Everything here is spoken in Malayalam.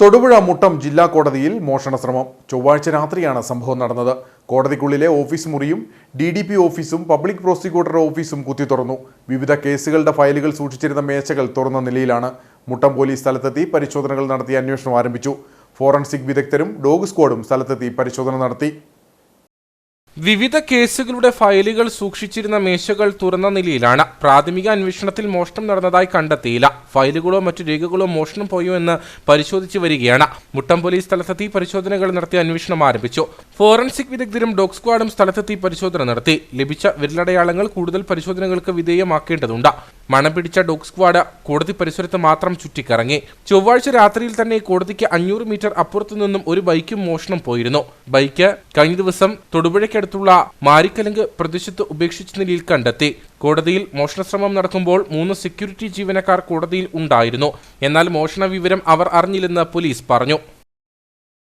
തൊടുപുഴ മുട്ടം ജില്ലാ കോടതിയിൽ മോഷണ ശ്രമം ചൊവ്വാഴ്ച രാത്രിയാണ് സംഭവം നടന്നത്. കോടതിക്കുള്ളിലെ ഓഫീസ് മുറിയും ഡി ഡി പി ഓഫീസും പബ്ലിക് പ്രോസിക്യൂട്ടർ ഓഫീസും കുത്തി തുറന്നു. വിവിധ കേസുകളുടെ ഫയലുകൾ സൂക്ഷിച്ചിരുന്ന മേശകൾ തുറന്ന നിലയിലാണ്. മുട്ടം പോലീസ് സ്ഥലത്തെത്തി പരിശോധനകൾ നടത്തി അന്വേഷണം ആരംഭിച്ചു. ഫോറൻസിക് വിദഗ്ധരും ഡോഗ് സ്ക്വാഡും സ്ഥലത്തെത്തി പരിശോധന നടത്തി. വിവിധ കേസുകളുടെ ഫയലുകൾ സൂക്ഷിച്ചിരുന്ന മേശകൾ തുറന്ന നിലയിലാണ്. പ്രാഥമിക അന്വേഷണത്തിൽ മോഷണം നടന്നതായി കണ്ടെത്തിയില്ല. ഫയലുകളോ മറ്റു രേഖകളോ മോഷണം പോയോ എന്ന് പരിശോധിച്ചു വരികയാണ്. മുട്ടം പോലീസ് സ്ഥലത്തെത്തി പരിശോധനകൾ നടത്തി അന്വേഷണം ആരംഭിച്ചു. ഫോറൻസിക് വിദഗ്ധരും ഡോഗ് സ്ക്വാഡും സ്ഥലത്തെത്തി പരിശോധന നടത്തി. ലഭിച്ച വിരലടയാളങ്ങൾ കൂടുതൽ പരിശോധനകൾക്ക് വിധേയമാക്കേണ്ടതുണ്ട്. മണം പിടിച്ച ഡോഗ് സ്ക്വാഡ് കോടതി പരിസരത്ത് മാത്രം ചുറ്റിക്കറങ്ങി. ചൊവ്വാഴ്ച രാത്രിയിൽ തന്നെ കോടതിക്ക് അഞ്ഞൂറ് മീറ്റർ അപ്പുറത്തു നിന്നും ഒരു ബൈക്കും മോഷണം പോയിരുന്നു. ബൈക്ക് കഴിഞ്ഞ ദിവസം തൊടുപുഴയ്ക്കടുത്തുള്ള മാരിക്കലങ്ക് പ്രദേശത്ത് ഉപേക്ഷിച്ച നിലയിൽ കണ്ടെത്തി. കോടതിയിൽ മോഷണശ്രമം നടക്കുമ്പോൾ മൂന്ന് സെക്യൂരിറ്റി ജീവനക്കാർ കോടതിയിൽ ഉണ്ടായിരുന്നു. എന്നാൽ മോഷണ വിവരം അവർ അറിഞ്ഞില്ലെന്ന് പോലീസ് പറഞ്ഞു.